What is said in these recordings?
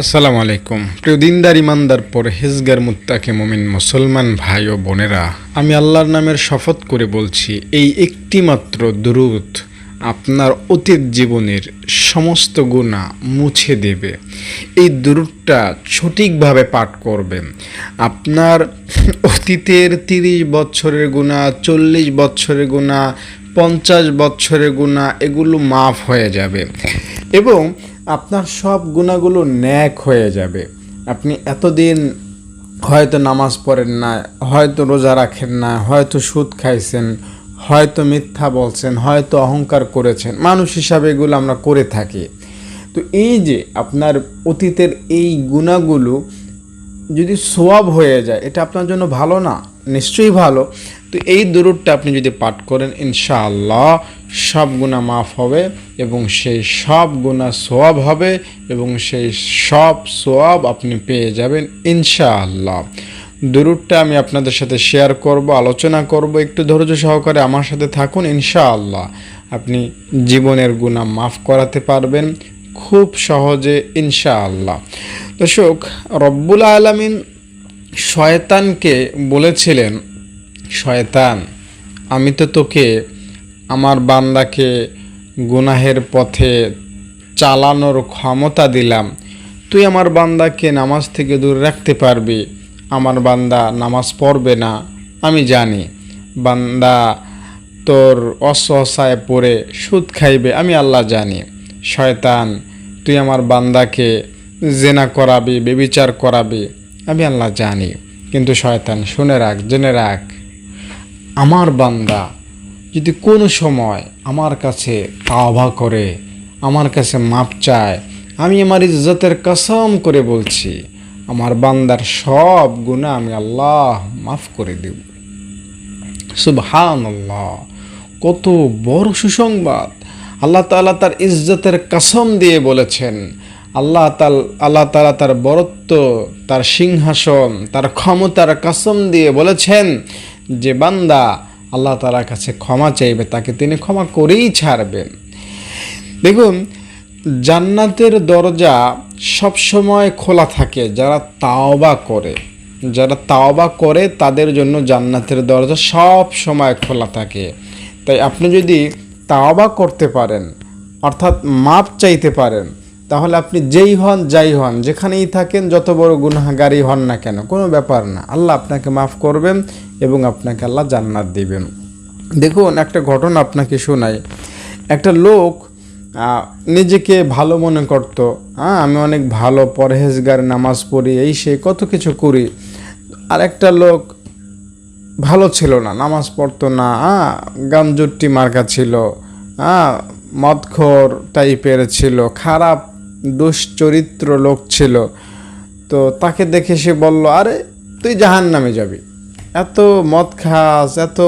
আসসালামু আলাইকুম। প্রিয় দিনদার, ইমানদার পর হেজগার মুত্তাকে, মমিন, মুসলমান ভাই ও বোনেরা, আমি আল্লাহর নামের শপথ করে বলছি, এই একটিমাত্র দুরুদ আপনার অতীত জীবনের সমস্ত গুণা মুছে দেবে। এই দুরুদটা সঠিকভাবে পাঠ করবেন আপনার অতীতের তিরিশ বছরের গুণা চল্লিশ বছরের গুণা পঞ্চাশ বছরের গুণা এগুলো মাফ হয়ে যাবে। এবং আপনার সব গুণাগুলো ন্যাক হয়ে যাবে। আপনি এতদিন হয়তো নামাজ পড়েন না, হয়তো রোজা রাখেন না, হয়তো সুদ খাইছেন, হয়তো মিথ্যা বলছেন, হয়তো অহংকার করেছেন। মানুষ হিসাবে এগুলো আমরা করে থাকি। তো এই যে আপনার অতীতের এই গুণাগুলো যদি সোয়াব হয়ে যায়, এটা আপনার জন্য ভালো না? নিশ্চয়ই ভালো। তো এই দরুদটা আপনি যদি পাঠ করেন, ইনশাআল্লাহ সব গুণা মাফ হবে এবং সেই সব গুণা সোয়াব হবে এবং সেই সব সোয়াব আপনি পেয়ে যাবেন ইনশাআল্লাহ। দরুদটা আমি আপনাদের সাথে শেয়ার করব, আলোচনা করব, একটু ধৈর্য সহকারে আমার সাথে থাকুন, ইনশাআল্লাহ আপনি জীবনের গুণা মাফ করাতে পারবেন খুব সহজে, ইনশাআল্লাহ। দর্শক, রব্বুল আলমিন শয়তানকে বলেছিলেন শয়তান, আমি তো তোকে আমার বান্দাকে গুনাহের পথে চালানোর ক্ষমতা দিলাম। তুই আমার বান্দাকে নামাজ থেকে দূরে রাখতে পারবি। আমার বান্দা নামাজ পড়বে না, আমি জানি। বান্দা তোর অসহসায় পড়ে সুদ খাইবে, আমি আল্লাহ জানি। শয়তান, তুই আমার বান্দাকে জেনা করাবি, বেবিচার করাবি, আমি আল্লাহ জানি। কিন্তু শয়তান, শুনে রাখ, জেনে রাখ। আমার বান্দা, যদি কোনো সময় আমার কাছে তাওবা করে, আমার কাছে মাপ চায়, আমি আমার ইজ্জতের কসম করে বলছি, আমার বান্দার সব গুণা আমি আল্লাহ মাফ করে দেব। সুবহান আল্লাহ কত বড় সুসংবাদ। আল্লাহ তাআলা তার ইজ্জতের কসম দিয়ে বলেছেন, আল্লাহ তাল, আল্লাহ তালা তার বরত্ব, তার সিংহাসন, তার ক্ষমতার কসম দিয়ে বলেছেন যে বান্দা আল্লাহ তালার কাছে ক্ষমা চাইবে, তাকে তিনি ক্ষমা করেই ছাড়বেন। দেখুন, জান্নাতের দরজা সবসময় খোলা থাকে, যারা তাওবা করে। যারা তাওবা করে, তাদের জন্য জান্নাতের দরজা সব সময় খোলা থাকে। তাই আপনি যদি তাওবা করতে পারেন, অর্থাৎ মাপ চাইতে পারেন তাহলে আপনি যেই হন, যাই হন, যেখানেই থাকেন, যত বড় গুনাহগারই হন না কেন, কোনো ব্যাপার না। আল্লাহ আপনাকে মাফ করবেন এবং আপনাকে আল্লাহ জান্নাত দিবেন। দেখুন, একটা ঘটনা আপনাকে শোনাই। একটা লোক নিজেকে ভালো মনে করত। হ্যাঁ আমি অনেক ভালো পরহেজগার, নামাজ পড়ি, এই সে, কত কিছু করি। আর একটা লোক ভালো ছিল না, নামাজ পড়তো না। হ্যাঁ গামজুট্টি মার্কা ছিল। হ্যাঁ মদখোর টাইপের ছিল, খারাপ দুশ্চরিত্র লোক ছিল। তো তাকে দেখে সে বলল, আরে, তুই জাহান নামে যাবি। এত মদ খাস, এত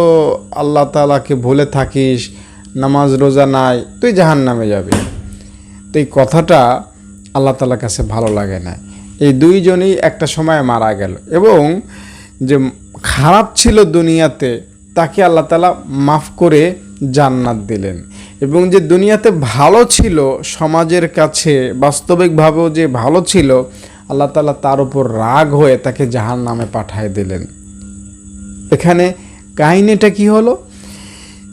আল্লাহ তালাকে ভুলে থাকিস, নামাজ রোজা নাই, তুই জাহান নামে যাবি। তো এই কথাটা আল্লাহ তালার কাছে ভালো লাগে না। এই দুইজনই একটা সময় মারা গেল এবং যে খারাপ ছিল দুনিয়াতে, তাকে আল্লাহ তালা মাফ করে জান্নাত দিলেন। এবং যে দুনিয়াতে ভালো ছিল, সমাজের কাছে বাস্তবিকভাবেও যে ভালো ছিল, আল্লাহ তালা তার উপর রাগ হয়ে তাকে জাহান নামে পাঠায় দিলেন। এখানে কাহিনীটা কি হলো?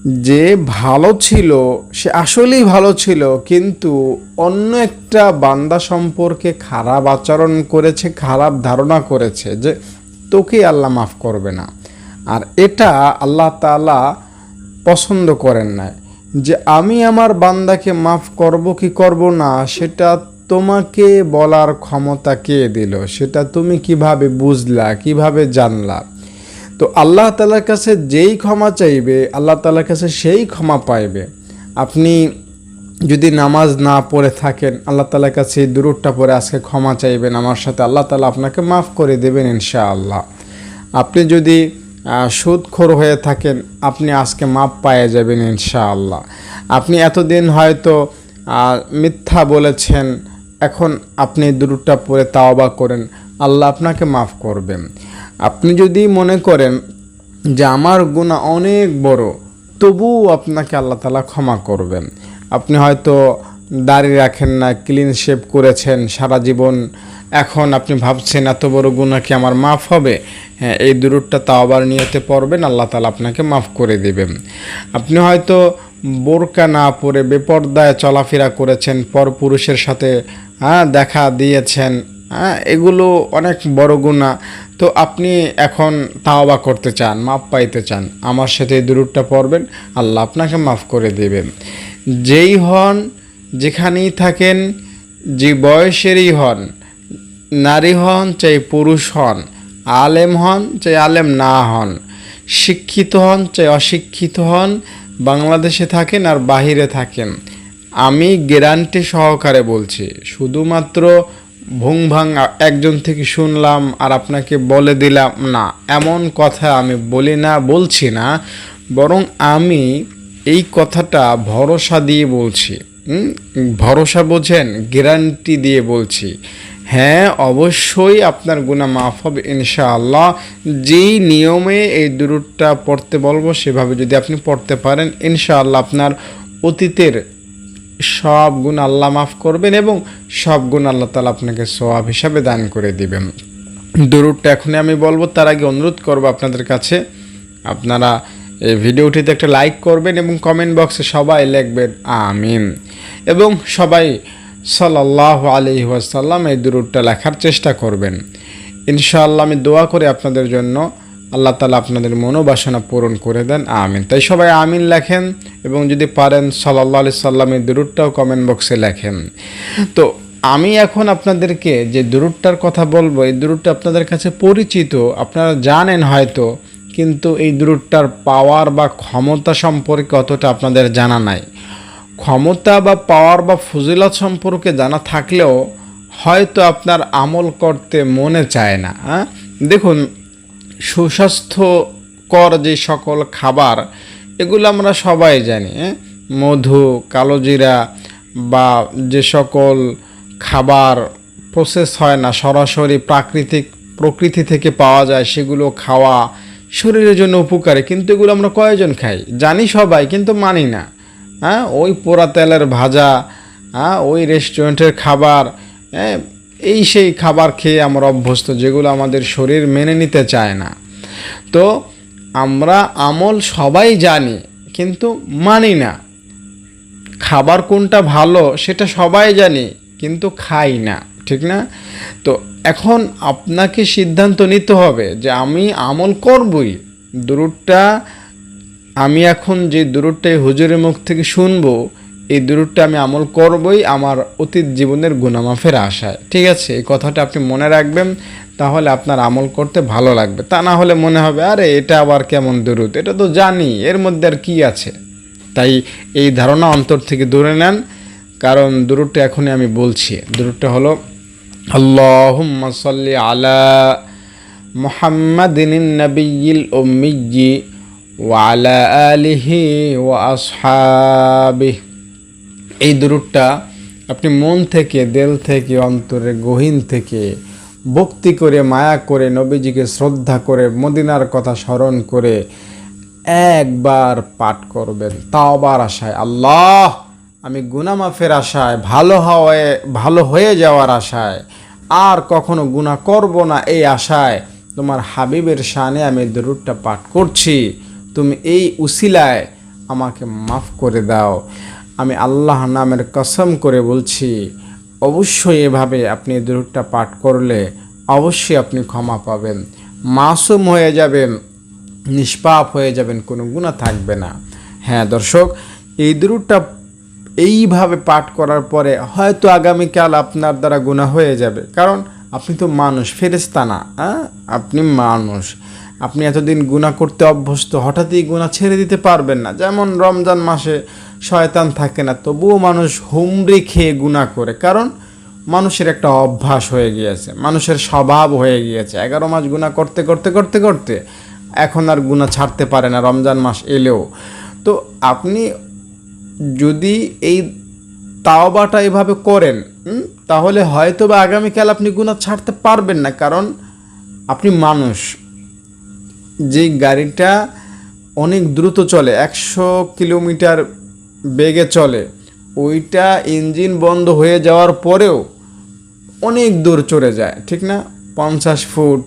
যে ভালো ছিল, সে আসলেই ভালো ছিল, কিন্তু অন্য একটা বান্দা সম্পর্কে খারাপ আচরণ করেছে, খারাপ ধারণা করেছে যে তোকে আল্লাহ মাফ করবে না। আর এটা আল্লাহ তাআলা পছন্দ করেন না যে আমি আমার বান্দাকে মাফ করব কি করব না, সেটা তোমাকে বলার ক্ষমতা কে দিল? সেটা তুমি কীভাবে বুঝলা, কীভাবে জানলা? তো আল্লাহ তালার কাছে যেই ক্ষমা চাইবে, আল্লাহ তালার কাছে সেই ক্ষমা পাইবে। আপনি যদি নামাজ না পড়ে থাকেন, আল্লাহ তালার কাছে দূরটা পরে আজকে ক্ষমা চাইবেন। আমার সাথে আল্লাহ তালা আপনাকে মাফ করে দেবেন ইনশাআল্লাহ। আপনি যদি সুদখোর হয়ে থাকেন, আপনি আজকে মাপ পায়ে যাবেন ইনশাআল্লাহ। আপনি এতদিন হয়তো মিথ্যা বলেছেন, এখন আপনি দূরটা পরে তাওবা করেন, আল্লাহ আপনাকে মাফ করবেন আপনি যদি মনে করেন যে আমার গুণা অনেক বড়, তবুও আপনাকে আল্লাহ তালা ক্ষমা করবেন। আপনি হয়তো দাড়ি রাখেন না ক্লিন শেভ করেছেন সারা জীবন। এখন আপনি ভাবছেন, এত বড় গুণা কি আমার মাফ হবে? হ্যাঁ এই দূরটা তাওবার নিয়তে পড়বেন, আল্লাহ তালা আপনাকে মাফ করে দেবেন। আপনি হয়তো বোরকা না পরে বেপর্দায় চলাফেরা করেছেন পরপুরুষের সাথে হ্যাঁ দেখা দিয়েছেন হ্যাঁ এগুলো অনেক বড় গুণা তো আপনি এখন তাওবা করতে চান, মাফ পাইতে চান, আমার সাথে এই দূরটা পড়বেন, আল্লাহ আপনাকে মাফ করে দেবেন। যেই হন যেখানেই থাকেন, যে বয়সেরই হন, নারী হন চাই পুরুষ হন, আলেম হন চাই আলেম না হন, শিক্ষিত হন চাই অশিক্ষিত হন, বাংলাদেশে থাকেন আর বাহিরে থাকেন আমি গ্যারান্টি সহকারে বলছি, শুধুমাত্র ভুং ভাং একজন থেকে শুনলাম আর আপনাকে বলে দিলাম না, এমন কথা আমি বলি না, বলছি না, বরং আমি এই কথাটা ভরসা দিয়ে বলছি? ভরসা বোঝেন, গ্যারান্টি দিয়ে বলছি। হ্যাঁ অবশ্যই আপনার গুণা মাফ হবে, ইনশাআল্লাহ। যেই নিয়মে এই দূরটা পড়তে বলব, সেভাবে যদি আপনি পড়তে পারেন, ইনশাআল্লাহ আপনার অতীতের সব গুণ আল্লাহ মাফ করবেন এবং সব গুণ আল্লাহ তালা আপনাকে সোয়াব হিসাবে দান করে দিবেন। দূরটা এখনই আমি বলব, তার আগে অনুরোধ করব আপনাদের কাছে, আপনারা এই ভিডিওটিতে একটা লাইক করবেন এবং কমেন্ট বক্সে সবাই লিখবেন আমিন। এবং সবাই সাল্লাহ আলি ওয়াসাল্লাম এই দূরটা লেখার চেষ্টা করবেন। ইনশাআল্লাহ আমি দোয়া করে আপনাদের জন্য। আল্লাহ তালা আপনাদের মনোবাসনা পূরণ করে দেন, আমিন। তাই সবাই আমিন লেখেন এবং যদি পারেন সাল্লাহ আলি সাল্লামের দূরটাও কমেন্ট বক্সে লেখেন। তো আমি এখন আপনাদেরকে যে দূরটার কথা বলব, এই দূরটা আপনাদের কাছে পরিচিত, আপনারা জানেন হয়তো কিন্তু এই দূরটার পাওয়ার বা ক্ষমতা সম্পর্কে অতটা আপনাদের জানা নাই ক্ষমতা বা পাওয়ার বা ফজিলত সম্পর্কে জানা থাকলেও হয়তো আপনার আমল করতে মনে চায় না হ্যাঁ দেখুন সুস্বাস্থ্যকর যে সকল খাবার, এগুলো আমরা সবাই জানি হ্যাঁ? মধু কালোজিরা বা যে সকল খাবার প্রসেস হয় না, সরাসরি প্রাকৃতিক প্রকৃতি থেকে পাওয়া যায়, সেগুলো খাওয়া শরীরের জন্য উপকারী, কিন্তু এগুলো আমরা কয়জন খাই? জানি সবাই, কিন্তু মানি না। হ্যাঁ ওই পোড়া তেলের ভাজা হ্যাঁ ওই রেস্টুরেন্টের খাবার হ্যাঁ এই সেই খাবার খেয়ে আমরা অভ্যস্ত, যেগুলো আমাদের শরীর মেনে নিতে চায় না। তো আমরা আমল সবাই জানি, কিন্তু মানি না। খাবার কোনটা ভালো, সেটা সবাই জানি, কিন্তু খাই না। ঠিক না? তো এখন আপনাকে সিদ্ধান্ত নিতে হবে যে আমি আমল করবই। দূরটা আমি এখন যে দূরটাই হুজুরের মুখ থেকে শুনব, এই দূরটা আমি আমল করবই, আমার অতীত জীবনের গুণামাফের আশায়। ঠিক আছে? এই কথাটা আপনি মনে রাখবেন, তাহলে আপনার আমল করতে ভালো লাগবে। তা না হলে মনে হবে, আরে এটা আবার কেমন দূরত এটা তো জানি, এর মধ্যে আর কি আছে? তাই এই ধারণা অন্তর থেকে দূরে নেন, কারণ দূরটা এখনই আমি বলছি। দূরটা হলো আল্লাহুম্মা সাল্লি আলা মুহাম্মাদিন নবিয়্যিল উম্মিয়্যি ওয়া আলা আলিহি ওয়া এই দূরটা আপনি মন থেকে, দেল থেকে, অন্তরে, গহীন থেকে ভক্তি করে, মায়া করে, নবীজিকে শ্রদ্ধা করে, মদিনার কথা স্মরণ করে একবার পাঠ করবেন। তাওবার আশায়, আল্লাহ আমি গুনামাফের আশায়, ভালো হওয়ায়, ভালো হয়ে যাওয়ার আশায় আর কখনো গুনাহ করব না এই আশায়। তোমার হাবিবের শানে আমি দরুদটা পাঠ করছি। তুমি এই উসিলায় আমাকে মাফ করে দাও। আমি আল্লাহ নামের কসম করে বলছি, অবশ্যই এভাবে আপনি দরুদটা পাঠ করলে অবশ্যই আপনি ক্ষমা পাবেন। মাসুম হয়ে যাবেন, নিষ্পাপ হয়ে যাবেন, কোনো গুণা থাকবে না। হ্যাঁ দর্শক, এই দূরটা এইভাবে পাঠ করার পরে হয়তো আগামীকাল আপনার দ্বারা গুণা হয়ে যাবে। কারণ আপনি তো মানুষ ফেরেস্তা না হ্যাঁ? আপনি মানুষ। আপনি এতদিন গুণা করতে অভ্যস্ত, হঠাৎই গুণা ছেড়ে দিতে পারবেন না। যেমন রমজান মাসে শয়তান থাকে না, তবুও মানুষ হুমড়ি খেয়ে গুণা করে। কারণ মানুষের একটা অভ্যাস হয়ে গিয়েছে, মানুষের স্বভাব হয়ে গিয়েছে। এগারো মাস গুণা করতে করতে করতে করতে এখন আর গুণা ছাড়তে পারে না রমজান মাস এলেও। তো আপনি যদি এই তাওবাটা এভাবে করেন তাহলে হয়তো বা আগামীকাল আপনি গুণা ছাড়তে পারবেন না, কারণ আপনি মানুষ। যে গাড়িটা অনেক দ্রুত চলে, একশো কিলোমিটার বেগে চলে, ওইটা ইঞ্জিন বন্ধ হয়ে যাওয়ার পরেও অনেক দূর চলে যায়, ঠিক না? পঞ্চাশ ফুট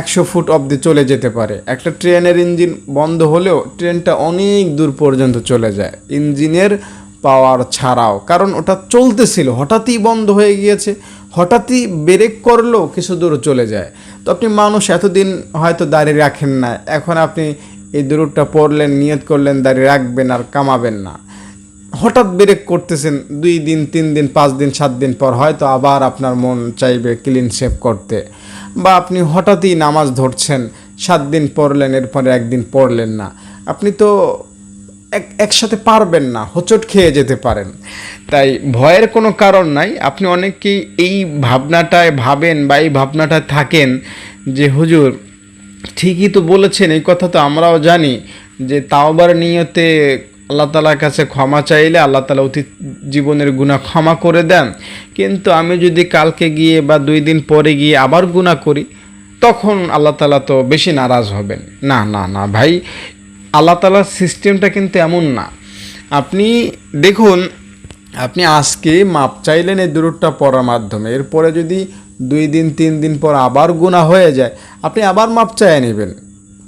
একশো ফুট অবধি চলে যেতে পারে। একটা ট্রেনের ইঞ্জিন বন্ধ হলেও ট্রেনটা অনেক দূর পর্যন্ত চলে যায়। ইঞ্জিনের পাওয়ার ছাড়াও, কারণ ওটা চলতেছিল, হঠাৎই বন্ধ হয়ে গিয়েছে, হঠাৎই ব্রেক করলেও কিছু দূর চলে যায়। তো আপনি মানুষ এতদিন হয়তো দাঁড়িয়ে রাখেন না, এখন আপনি এই দূরটা পড়লেন, নিয়ত করলেন, দাঁড়িয়ে রাখবেন আর কামাবেন না। হঠাৎ ব্রেক করতেছেন দুই দিন, তিন দিন, পাঁচ দিন, সাত দিন পর, হয়তো আবার আপনার মন চাইবে ক্লিন শেপ করতে। বা আপনি হঠাৎই নামাজ ধরছেন, সাত দিন পড়লেন, এরপরে একদিন পড়লেন না। আপনি তো এক, একসাথে পারবেন না, হোঁচট খেয়ে যেতে পারেন। তাই ভয়ের কোনো কারণ নাই। আপনি অনেকেই এই ভাবনাটায় ভাবেন বা এই ভাবনাটায় থাকেন যে, হুজুর, ঠিকই তো বলেছেন, এই কথা তো আমরাও জানি যে, তাওবার নিয়তে আল্লাহ তালার কাছে ক্ষমা চাইলে আল্লাহ তালা অতীত জীবনের গুণা ক্ষমা করে দেন। কিন্তু আমি যদি কালকে গিয়ে বা দুই দিন পরে গিয়ে আবার গুণা করি, তখন আল্লাহ তালা তো বেশি নারাজ হবেন। না না না, ভাই, আল্লাহ তালার সিস্টেমটা কিন্তু এমন না। আপনি দেখুন, আপনি আজকে মাপ চাইলেন এই দূরটা পড়ার মাধ্যমে। এরপরে যদি দুই দিন, তিন দিন পর আবার গুণা হয়ে যায়, আপনি আবার মাপ চাইয়ে নেবেন।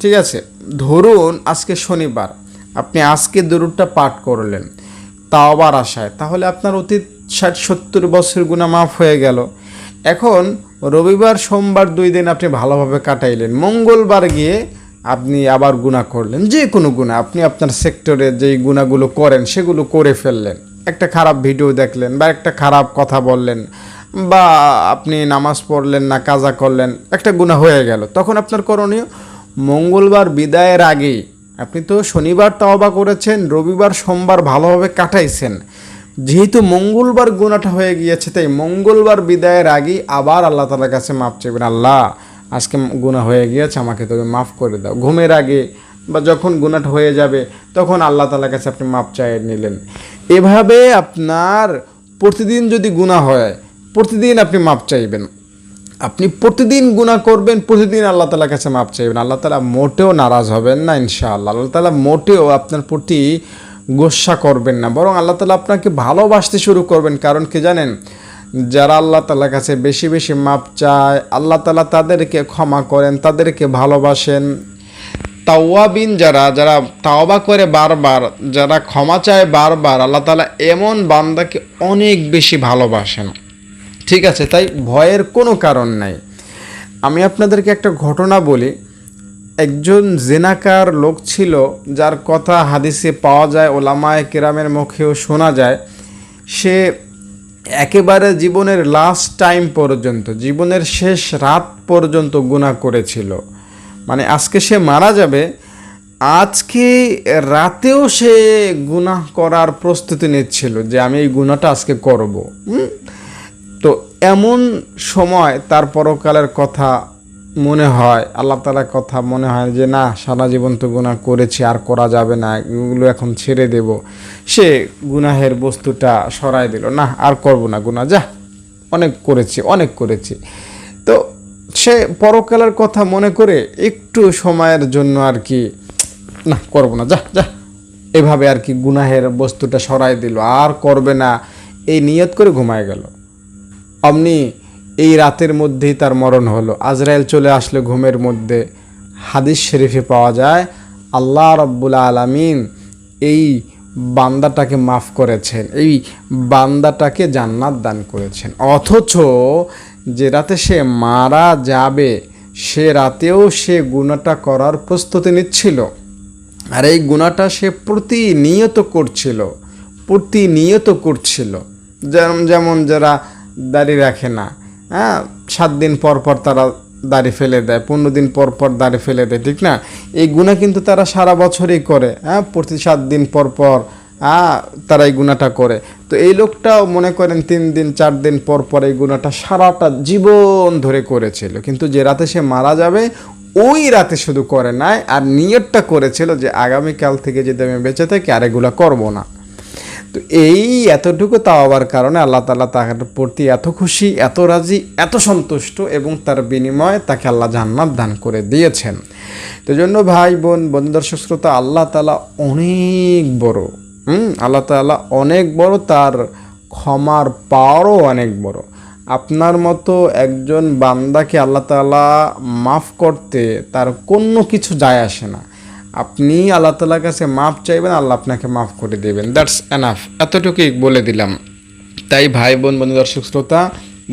ঠিক আছে? ধরুন আজকে শনিবার আপনি আজকে দরুদটা পাঠ করলেন তাও আবার আশায়। তাহলে আপনার অতীত ষাট সত্তর বছর গুণা মাফ হয়ে গেল। এখন রবিবার, সোমবার দুই দিন আপনি ভালোভাবে কাটাইলেন। মঙ্গলবার গিয়ে আপনি আবার গুণা করলেন। যে কোনো গুণা আপনি আপনার সেক্টরে যেই গুণাগুলো করেন, সেগুলো করে ফেললেন। একটা খারাপ ভিডিও দেখলেন বা একটা খারাপ কথা বললেন বা আপনি নামাজ পড়লেন না, কাজা করলেন, একটা গুণা হয়ে গেল। তখন আপনার করণীয়, মঙ্গলবার বিদায়ের আগেই আপনি তো শনিবার তাওবা করেছেন, রবিবার, সোমবার ভালোভাবে কাটাইছেন। যেহেতু মঙ্গলবার গুণাটা হয়ে গিয়েছে, তাই মঙ্গলবার বিদায়ের আগেই আবার আল্লাহ তালার কাছে মাপ চাইবেন। আল্লাহ, আজকে গুণা হয়ে গিয়েছে, আমাকে তুমি মাফ করে দাও। ঘুমের আগে বা যখন গুণাটা হয়ে যাবে, তখন আল্লাহ তালার কাছে আপনি মাপ চাইয়ে নিলেন। এভাবে আপনার প্রতিদিন যদি গুণা হয়, প্রতিদিন আপনি মাপ চাইবেন। আপনি প্রতিদিন গুণা করবেন, প্রতিদিন আল্লাহ তালার কাছে মাপ চাইবেন। আল্লাহ তালা মোটেও নারাজ হবেন না, ইনশাআল্লাহ। আল্লাহ তালা মোটেও আপনার প্রতি গোসা করবেন না, বরং আল্লাহ তালা আপনাকে ভালোবাসতে শুরু করবেন। কারণ কি জানেন? যারা আল্লাহ তালার কাছে বেশি বেশি মাপ চায়, আল্লাহ তালা তাদেরকে ক্ষমা করেন, তাদেরকে ভালোবাসেন। তাওয়াবিন যারা যারা তাওবা করে বারবার, যারা ক্ষমা চায় বারবার, আল্লাহ তালা এমন বান্দাকে অনেক বেশি ভালোবাসেন। ঠিক আছে, তাই ভয়ের কোনো কারণ নাই। আমি আপনাদেরকে একটা ঘটনা বলি। একজন জেনাকার লোক ছিল, যার কথা হাদিসে পাওয়া যায়, ওলামায় কেরামের মুখেও শোনা যায়। সে একেবারে জীবনের লাস্ট টাইম পর্যন্ত, জীবনের শেষ রাত পর্যন্ত গুণা করেছিল। মানে আজকে সে মারা যাবে, আজকে রাতেও সে গুনাহ করার প্রস্তুতি নিচ্ছিল যে আমি এই গুণাটা আজকে করব? তো এমন সময় তার পরকালের কথা মনে হয়, আল্লাহ তালার কথা মনে হয় যে, না, সারা জীবন তো গুনাহ করেছি, আর করা যাবে না, এগুলো এখন ছেড়ে দেব। সে গুনাহের বস্তুটা সরাই দিল, না, আর করব না, গুনাহ, যা, অনেক করেছি অনেক করেছি। তো সে পরকালের কথা মনে করে একটু সময়ের জন্য আর কি, না, করব না, যা যা। এভাবে আর কি গুনাহের বস্তুটা সরাই দিল, আর করবে না। এই নিয়ত করে ঘুমায় গেল। অমনি এই রাতের মধ্যেই তার মরণ হলো। আজরায়েল চলে আসলে ঘুমের মধ্যে। হাদিস শরীফে পাওয়া যায়, আল্লাহ রব্বুল আলামিন এই বান্দাটাকে মাফ করেছেন, এই বান্দাটাকে জান্নাত দান করেছেন। অথচ যে রাতে সে মারা যাবে, সে রাতেও সে গুণাটা করার প্রস্তুতি নিচ্ছিল। আর এই গুণাটা সে প্রতিনিয়ত করছিল প্রতিনিয়ত করছিল। যেমন যেমন যারা দাড়ি রাখে না। হ্যাঁ সাত দিন পর পর তারা দাড়ি ফেলে দেয়, পনেরো দিন পর পর দাড়ি ফেলে দেয়, ঠিক না? এই গুণা কিন্তু তারা সারা বছরই করে হ্যাঁ প্রতি সাত দিন পর পর হ্যাঁ তারা এই গুণাটা করে। তো এই লোকটাও মনে করেন তিন দিন, চার দিন পর পর এই গুণাটা সারাটা জীবন ধরে করেছিল। কিন্তু যে রাতে সে মারা যাবে, ওই রাতে শুধু করে নাই, আর নিয়তটা করেছিল যে আগামীকাল থেকে যদি আমি বেঁচে থাকি, আর এগুলা করব না। তো এই এতটুকু তাওয়াবার কারণে আল্লাহ তালা তার প্রতি এত খুশি, এত রাজি, এত সন্তুষ্ট এবং তার বিনিময়ে তাকে আল্লাহ জান্নাত দান করে দিয়েছেন। তো জন্য ভাই, বোন, বন্ধু, দর্শক, শ্রোতা, আল্লাহ তালা অনেক বড়, হুম? আল্লাহ তাআলা অনেক বড়, তার ক্ষমার পাওয়ারও অনেক বড়। আপনার মতো একজন বান্দাকে আল্লাহ তাআলা মাফ করতে তার কোনো কিছু যায় আসে না। আপনি আল্লাহ তাআলার কাছে মাফ চাইবেন, আল্লাহ আপনাকে মাফ করে দেবেন। দ্যাটস এনাফ এতটুকুই বলে দিলাম। তাই ভাই, বোন, বন্ধু, দর্শক, শ্রোতা,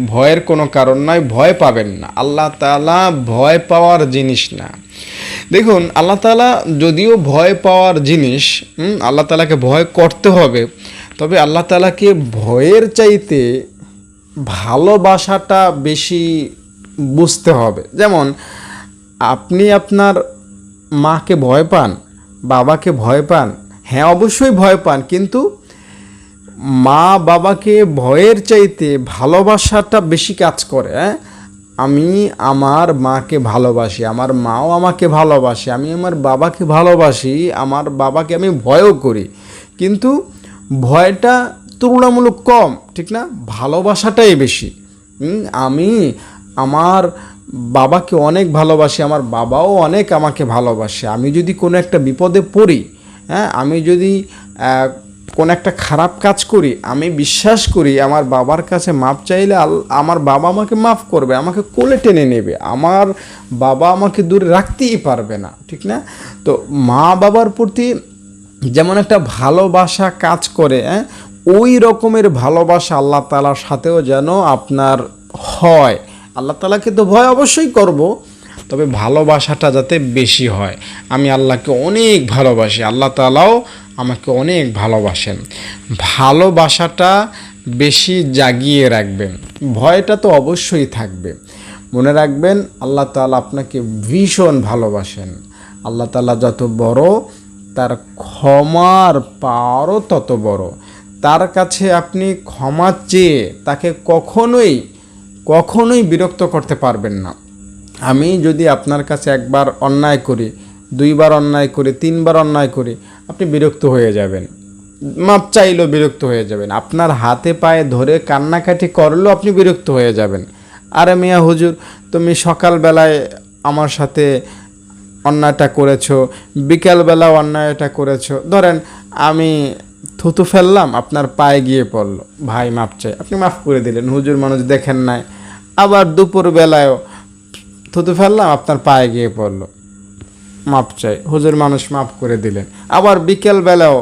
ভয়ের কোনো কারণ নয় ভয় পাবেন না। আল্লাহ তাআলা ভয় পাওয়ার জিনিস না। দেখুন, আল্লাহ তাআলা যদিও ভয় পাওয়ার জিনিস আল্লাহ তাআলাকে ভয় করতে হবে, তবে আল্লাহ তাআলাকে ভয়ের চাইতে ভালোবাসাটা বেশি বুঝতে হবে। যেমন, আপনি আপনার মাকে ভয় পান, বাবাকে ভয় পান। হ্যাঁ অবশ্যই ভয় পান, কিন্তু মা বাবাকে ভয়ের চাইতে ভালোবাসাটা বেশি কাজ করে হ্যাঁ? আমি আমার মাকে ভালোবাসি, আমার মাও আমাকে ভালোবাসে, আমি আমার বাবাকে ভালোবাসি, আমার বাবাকে আমি ভয়ও করি। কিন্তু ভয়টা তুলনামূলক কম, ঠিক না? ভালোবাসাটাই বেশি। আমি আমার বাবাকে অনেক ভালোবাসি আমার বাবাও অনেক আমাকে ভালোবাসে। আমি যদি কোনো একটা বিপদে পড়ি হ্যাঁ আমি যদি কোন একটা খারাপ কাজ করি আমি বিশ্বাস করি আমার বাবার কাছে মাপ চাইলে আমার বাবা আমাকে মাফ করবে আমাকে কোলে টেনে নেবে। আমার বাবা আমাকে দূরে রাখতেই পারবে না ঠিক না? তো মা বাবার প্রতি যেমন একটা ভালোবাসা কাজ করে হ্যাঁ, ওই রকমের ভালোবাসা আল্লাহ তালার সাথেও যেন আপনার হয়। আল্লাহ তালাকে তো ভয় অবশ্যই করব, তবে ভালোবাসাটা যাতে বেশি হয়। আমি আল্লাহকে অনেক ভালোবাসি, আল্লাহ তালাও আমাকে অনেক ভালোবাসেন। ভালোবাসাটা বেশি জাগিয়ে রাখবেন, ভয়টা তো অবশ্যই থাকবে। মনে রাখবেন, আল্লাহ তালা আপনাকে ভীষণ ভালোবাসেন। আল্লাহ তালা যত বড়, তার ক্ষমার পাওয়ারও তত বড়। তার কাছে আপনি ক্ষমা চেয়ে তাকে কখনোই কখনোই বিরক্ত করতে পারবেন না। আমি যদি আপনার কাছে একবার অন্যায় করি, দুইবার অন্যায় করি, তিনবার অন্যায় করি, আপনি বিরক্ত হয়ে যাবেন। মাপ চাইলেও বিরক্ত হয়ে যাবেন। আপনার হাতে পায়ে ধরে কান্নাকাটি করলেও আপনি বিরক্ত হয়ে যাবেন। আরে মিয়া হুজুর, তুমি সকালবেলায় আমার সাথে অন্যায়টা করেছ বিকালবেলা অন্যায়টা করেছ। ধরেন, আমি থুতু ফেললাম, আপনার পায়ে গিয়ে পড়ল। ভাই, মাপ চাই। আপনি মাফ করে দিলেন। হুজুর মানুষ দেখেন নাই। আবার দুপুরবেলায়ও থুতু ফেললাম, আপনার পায়ে গিয়ে পড়ল। মাপ চাই। হুজুর মানুষ মাফ করে দিলেন। আবার বিকেলবেলাও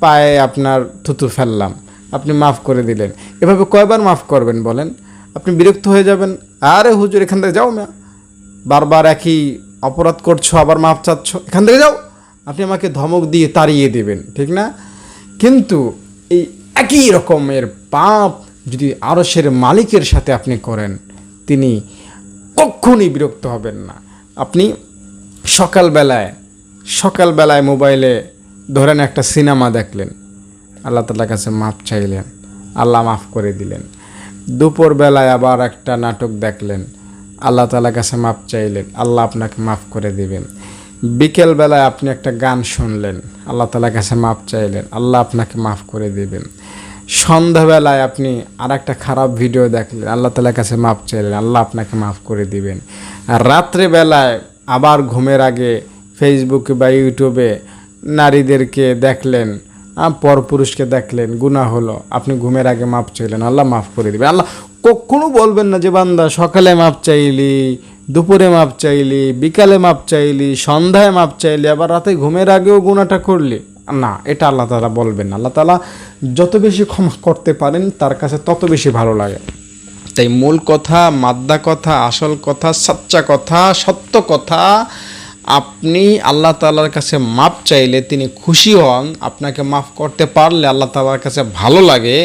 পায়ে আপনার থুতু ফেললাম। আপনি মাফ করে দিলেন। এভাবে কয়বার মাফ করবেন বলেন? আপনি বিরক্ত হয়ে যাবেন। আরে হুজুর, এখান থেকে যাও ম্যা বারবার একই অপরাধ করছ, আবার মাপ চাচ্ছ। এখান থেকে যাও। আপনি আমাকে ধমক দিয়ে তাড়িয়ে দেবেন, ঠিক না? কিন্তু এই একই রকমের পাপ যদি আরশের মালিকের সাথে আপনি করেন তিনি কখনই বিরক্ত হবেন না। আপনি সকালবেলায় সকালবেলায় মোবাইলে ধরেন একটা সিনেমা দেখলেন। আল্লাহ তালার কাছে মাপ চাইলেন। আল্লাহ মাফ করে দিলেন। দুপুরবেলায় আবার একটা নাটক দেখলেন। আল্লাহ তালার কাছে মাপ চাইলেন। আল্লাহ আপনাকে মাফ করে দিবেন। বিকেলবেলায় আপনি একটা গান শুনলেন। আল্লাহ তালার কাছে মাপ চাইলেন। আল্লাহ আপনাকে মাফ করে দিবেন। সন্ধ্যাবেলায় আপনি আর একটা খারাপ ভিডিও দেখলেন। আল্লাহ তালার কাছে মাপ চাইলেন, আল্লাহ আপনাকে মাফ করে দিবেন। আর রাত্রেবেলায় আবার ঘুমের আগে ফেসবুকে বা ইউটিউবে নারীদেরকে দেখলেন পরপুরুষকে দেখলেন, গুনাহ হলো। আপনি ঘুমের আগে মাপ চাইলেন, আল্লাহ মাফ করে দিবেন। আল্লাহ কখনো বলবেন না যে, বান্দা, সকালে মাপ চাইলি, দুপুরে মাপ চাইলি, বিকালে মাপ চাইলি, সন্ধ্যায় মাপ চাইলি, আবার রাতে ঘুমের আগেও গুণাটা করলি। না, এটা আল্লাহ তালা বলবেন আল্লাহ তালা যত বেশি ক্ষমা করতে পারেন, তার কাছে তত বেশি ভালো লাগে। তাই মূল কথা, মাদ্দা কথা, আসল কথা, সচ্চা কথা, সত্য কথা, আপনি আল্লাহ তালার কাছে মাপ চাইলে তিনি খুশি হন, আপনাকে মাফ করতে পারলে আল্লাহ তালার কাছে ভালো লাগে।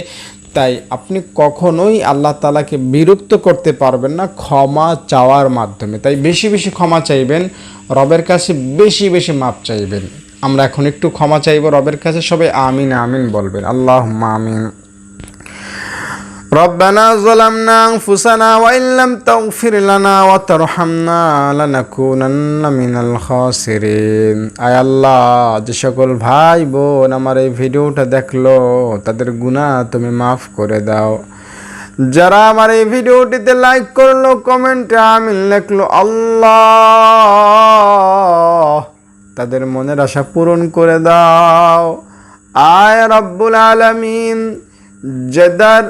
তাই আপনি কখনোই আল্লাহ তালাকে বিরক্ত করতে পারবেন না, ক্ষমা চাওয়ার মাধ্যমে। তাই বেশি বেশি ক্ষমা চাইবেন, রবের কাছে বেশি বেশি মাপ চাইবেন। আমরা এখন একটু ক্ষমা চাইব রবের কাছে সবাই আমিন আমিন বলবেন আল্লাহ আমিন ربنا ظلمنا أنفسنا وإن لم تغفر لنا وترحمنا لنكونن من الخاسرين আয় আল্লাহ যে সকল ভাই বোন আমার এই ভিডিওটা দেখলো তাদের গুনাহ তুমি মাফ করে দাও যারা আমার এই ভিডিওটিতে লাইক করলো কমেন্টে আমিন লেখলো আল্লাহ তাদের মনের আশা পূরণ করে দাও। আয় রব্বুল আলামিন, যাদের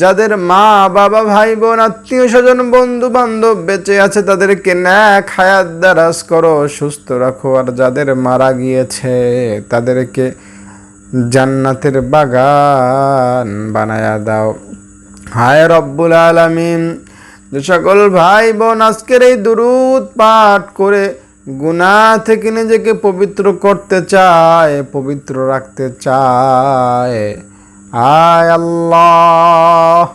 যাদের মা, বাবা ভাই বোন আত্মীয় স্বজন বন্ধু বান্ধব বেঁচে আছে, তাদেরকে ন্যাক হায়াত দারাজ করো, সুস্থ রাখো। আর যাদের মারা গিয়েছে, তাদেরকে জান্নাতের বাগান বানায়া দাও। হায় রব্বুল আলামিন, যে সকল ভাই বোন আজকের এই দুরুদ পাঠ করে গুনাহ থেকে নিজেকে পবিত্র করতে চায়, পবিত্র রাখতে চায়। আয় আল্লাহ,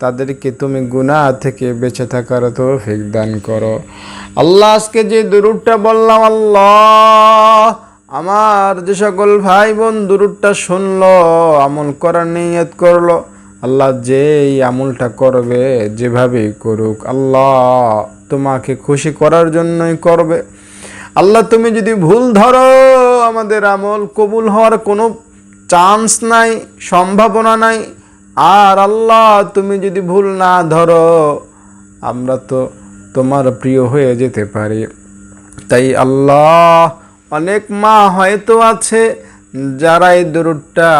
তাদেরকে তুমি গুনাহ থেকে বেঁচে থাকার তৌফিক দান করো। আল্লাহ, আজকে যে দুরুদটা বললাম, আল্লাহ, আমার যে সকল ভাই বোন দুরুদটা শুনলো, আমল করার নিয়ত করল, আল্লাহ যেই আমলটা করবে, যেভাবেই করুক, আল্লাহ তোমাকে খুশি করার জন্যই করবে। আল্লাহ, তুমি যদি ভুল ধরো, আমাদের আমল কবুল হওয়ার কোনো চান্স নাই, সম্ভাবনা নাই। আর আল্লাহ, তুমি যদি ভুল না ধরো, আমরা তো তোমার প্রিয় হয়ে যেতে পারি। তাই আল্লাহ, অনেক মা হয়তো আছে, যারা এই দরুদটা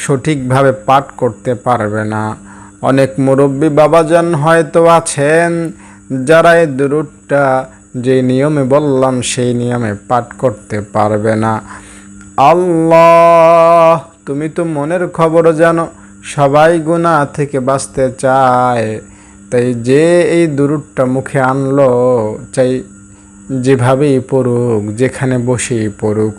সঠিকভাবে পাঠ করতে পারবে না। অনেক মুরব্বী বাবাজান হয়তো আছেন, যারা এই দরুদটা যে নিয়মে বললাম, সেই নিয়মে পাঠ করতে পারবে না। আল্লাহ, তুমি তো মনের খবর জানো, সবাই গুণা থেকে বাঁচতে চায়। তাই যে এই দুরুদটা মুখে আনলো, চাই যেভাবেই পড়ুক, যেখানে বসেই পড়ুক।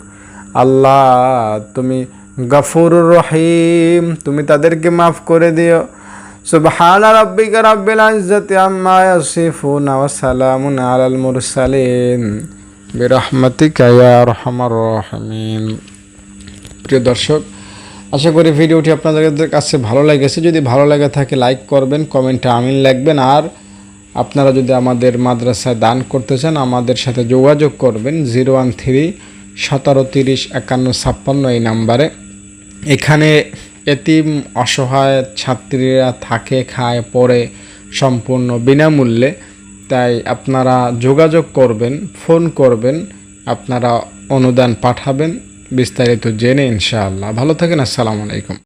আল্লাহ, তুমি গফুর রহিম, তুমি তাদেরকে মাফ করে দিও। সুবহান রাব্বিকা রাব্বিল ইজ্জাতি আম্মা ইয়াসিফুন ওয়া সালামুন আলাল মুরসালিন। বিরহমাতিকা ইয়া আরহামার রাহিমিন। প্রিয় দর্শক, আশা করি ভিডিওটি আপনাদের কাছে ভালো লেগেছে। যদি ভালো লেগে থাকে, লাইক করবেন, কমেন্টে আমিন লিখবেন। আর আপনারা যদি আমাদের মাদ্রাসায় দান করতে চান, আমাদের সাথে যোগাযোগ করবেন জিরো ওয়ান থ্রি সতেরো তিরিশ একান্ন ছাপ্পান্ন এই নাম্বারে। এখানে এতিম অসহায় ছাত্রীরা থাকে, খায়, পড়ে সম্পূর্ণ বিনামূল্যে। তাই আপনারা যোগাযোগ করবেন, ফোন করবেন, আপনারা অনুদান পাঠাবেন। বিস্তারিত জেনে ইনশাআল্লাহ। ভালো থাকেন, আসসালামু আলাইকুম।